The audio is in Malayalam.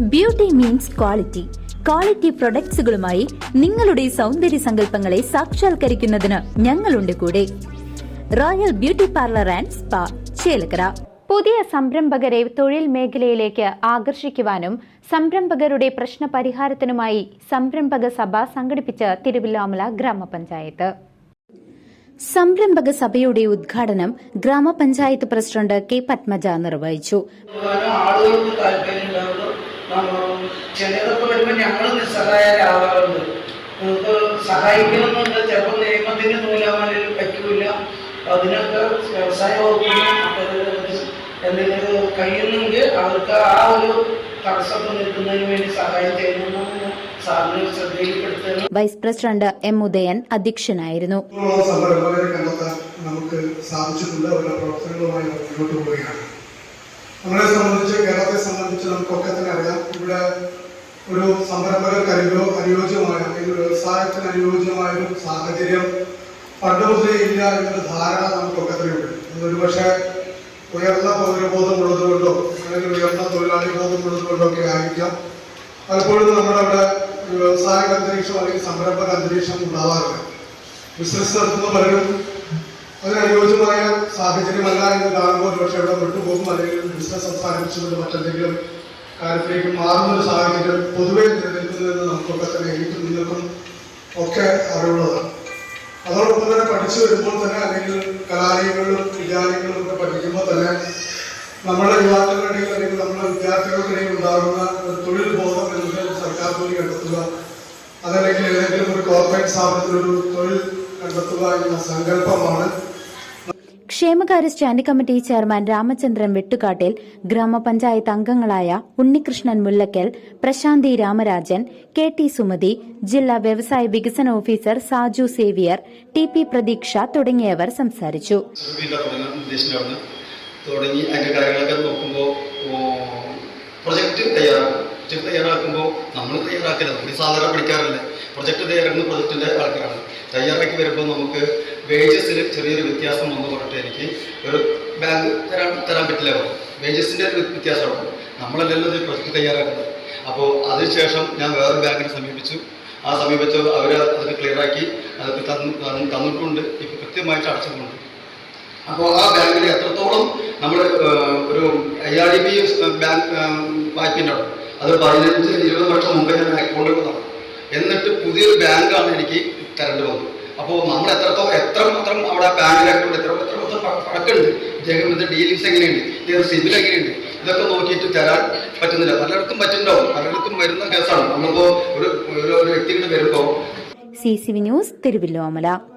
ബ്യൂട്ടി മീൻസ് ക്വാളിറ്റി ക്വാളിറ്റി പ്രൊഡക്ട്സുകളുമായി നിങ്ങളുടെ സൗന്ദര്യ സങ്കല്പങ്ങളെ സാക്ഷാത്കരിക്കുന്നതിന് ഞങ്ങളുണ്ട് കൂടെ. Royal beauty parlour and spa Chelakkara. പുതിയ സംരംഭകരെ തൊഴിൽ മേഖലയിലേക്ക് ആകർഷിക്കുവാനും സംരംഭകരുടെ പ്രശ്ന പരിഹാരത്തിനുമായി സംരംഭക സഭ സംഘടിപ്പിച്ച തിരുവില്ലാമല ഗ്രാമപഞ്ചായത്ത്. സംരംഭക സഭയുടെ ഉദ്ഘാടനം ഗ്രാമപഞ്ചായത്ത് പ്രസിഡന്റ് കെ പത്മജ നിർവഹിച്ചു. ചിലതൊക്കെ വരുമ്പോൾ ഞങ്ങൾ നിസ്സഹായരാവാറുണ്ട് നമുക്ക് സഹായിക്കണമെന്നുണ്ട്. ചിലപ്പോൾ നിയമത്തിന്റെ നൂലാമാലയിൽ പറ്റൂല അതിനൊക്കെ വ്യവസായ വകുപ്പിനും എന്തെങ്കിലും കഴിയുന്നെങ്കിൽ അവർക്ക് ആ ഒരു തടസ്സം നിൽക്കുന്നതിന് വേണ്ടി സഹായം ചെയ്യണമെന്ന് സാറിന് ശ്രദ്ധയിൽപ്പെടുത്തുന്നു വൈസ് പ്രസിഡന്റ് എം ഉദയൻ അധ്യക്ഷനായിരുന്നു. സംരംഭകരെ കണ്ടെത്താൻ നമുക്ക് സാധിച്ചിട്ടുണ്ട്. അവരുടെ പ്രവർത്തനങ്ങളുമായി മുന്നോട്ട് പോവുകയാണ്. നമ്മളെ സംബന്ധിച്ച് കേരളത്തെ സംബന്ധിച്ച് നമുക്കൊക്കെ തന്നെ അറിയാം. ഇവിടെ ഒരു സംരംഭകർക്ക് അനുയോ അനുയോജ്യമായ അല്ലെങ്കിൽ വ്യവസായത്തിന് അനുയോജ്യമായ ഒരു സാഹചര്യം പണ്ട് മുതലേ ഇല്ല എന്നൊരു ധാരണ നമുക്കൊക്കെ തന്നെ ഉണ്ട്. അതൊരു പക്ഷേ ഉയർന്ന പൗരബോധം ഉള്ളതുകൊണ്ടോ അല്ലെങ്കിൽ ഉയർന്ന തൊഴിലാളി ബോധം ഉള്ളതുകൊണ്ടോ ഒക്കെ ആയിരിക്കാം. പലപ്പോഴും നമ്മുടെ അവിടെ വ്യവസായ അന്തരീക്ഷം അല്ലെങ്കിൽ സംരംഭക അന്തരീക്ഷം ഉണ്ടാവാറില്ല. ബിസിനസ് നടത്തുന്ന പലരും അതിനനുയോജ്യമായ സാഹചര്യമല്ല എന്ന് കാണുമ്പോൾ പക്ഷേ ഇവിടെ വിട്ടുപോകും. അല്ലെങ്കിൽ ബിസിനസ് അവസാനിപ്പിച്ചുകൊണ്ട് മറ്റെന്തെങ്കിലും കാര്യത്തിലേക്ക് മാറുന്ന ഒരു സാഹചര്യം പൊതുവേ നിലനിൽക്കുന്നതെന്ന് നമുക്കൊക്കെ തന്നെ എനിക്കും നിങ്ങൾക്കും ഒക്കെ അറിവുള്ളതാണ്. അതോടൊപ്പം തന്നെ പഠിച്ചു വരുമ്പോൾ തന്നെ അല്ലെങ്കിൽ കലാലയങ്ങളിലും വിദ്യാലയങ്ങളിലും ഒക്കെ പഠിക്കുമ്പോൾ തന്നെ നമ്മുടെ യുവാക്കളുടെ ഇടയിൽ അല്ലെങ്കിൽ നമ്മുടെ വിദ്യാർത്ഥികൾക്ക് ഇടയിൽ ഉണ്ടാകുന്ന ഒരു തൊഴിൽ ബോധം എന്നത് സർക്കാർ ജോലി കണ്ടെത്തുക അതല്ലെങ്കിൽ ഏതെങ്കിലും ഒരു കോർപ്പറേറ്റ് സ്ഥാപനത്തിൽ ഒരു തൊഴിൽ കണ്ടെത്തുക എന്ന സങ്കല്പമാണ് ക്ഷേമകാര്യ standing committee chairman Ramachandran Vettukattil ഗ്രാമപഞ്ചായത്ത് അംഗങ്ങളായ ഉണ്ണികൃഷ്ണൻ മുല്ലക്കൽ പ്രശാന്തി രാമരാജൻ കെ ടി സുമതി ജില്ലാ വ്യവസായ വികസന officer Saju Xavier T P Pratheeksha തുടങ്ങിയവർ സംസാരിച്ചു. തുടങ്ങി നോക്കുമ്പോൾ പ്രൊജക്റ്റ് തയ്യാറാക്കും. പ്രൊജക്റ്റ് തയ്യാറാക്കുമ്പോൾ നമ്മൾ തയ്യാറാക്കില്ല നമ്മൾ സാധാരണ പഠിക്കാറില്ല പ്രൊജക്റ്റ് തയ്യാറാക്കുന്ന പ്രൊജക്റ്റിന്റെ ആൾക്കാരാണ്. തയ്യാറാക്കി വരുമ്പോൾ നമുക്ക് വേജസിൽ ചെറിയൊരു വ്യത്യാസം വന്നു പറഞ്ഞിട്ട് എനിക്ക് ഒരു ബാങ്ക് തരാൻ തരാൻ പറ്റില്ല വേജസിന്റെ ഒരു വ്യത്യാസമാണ് നമ്മളല്ലല്ലോ ഇത് പ്രൊജക്ട് തയ്യാറാക്കുന്നത്. അപ്പോൾ അതിനുശേഷം ഞാൻ വേറൊരു ബാങ്കിനെ സമീപിച്ചു. ആ സമീപിച്ച് അവർ അത് ക്ലിയറാക്കി അത് തന്നു തന്നു- തന്നിട്ടുണ്ട്. ഇപ്പോൾ കൃത്യമായിട്ട് അടച്ചിട്ടുണ്ട്. അപ്പോൾ ആ ബാങ്കിൽ എത്രത്തോളം നമ്മൾ ഒരു I R D B bank വായ്പയുണ്ടാവും. അത് പതിനഞ്ച് ഇരുപത് വർഷം മുമ്പേ ഞാൻ അക്കൗണ്ട് എടുത്തതാണ് എന്നിട്ട് പുതിയൊരു ബാങ്കാണ് എനിക്ക് തരേണ്ടി വന്നത്. അപ്പോൾ നമ്മൾ എത്രത്തോളം എത്രമാത്രം അവിടെ ബാങ്കിൽ അക്കൗണ്ട് എത്ര എത്രമാത്രം പ- പഴക്കമുണ്ട് ഇദ്ദേഹം ഇതിന്റെ ഡീലിങ്സ് എങ്ങനെയുണ്ട്? ഇദ്ദേഹം സിബിൽ എങ്ങനെയുണ്ട്? ഇതൊക്കെ നോക്കിയിട്ട് തരാൻ പറ്റുന്നില്ല. പലർക്കും പറ്റുന്നുണ്ടാവും. പലർക്കും വരുന്ന കേസാണ്. നമ്മളിപ്പോൾ ഒരു ഒരു ഒരു വ്യക്തികൾ വരുമ്പോൾ C C V news Thiruvilwamala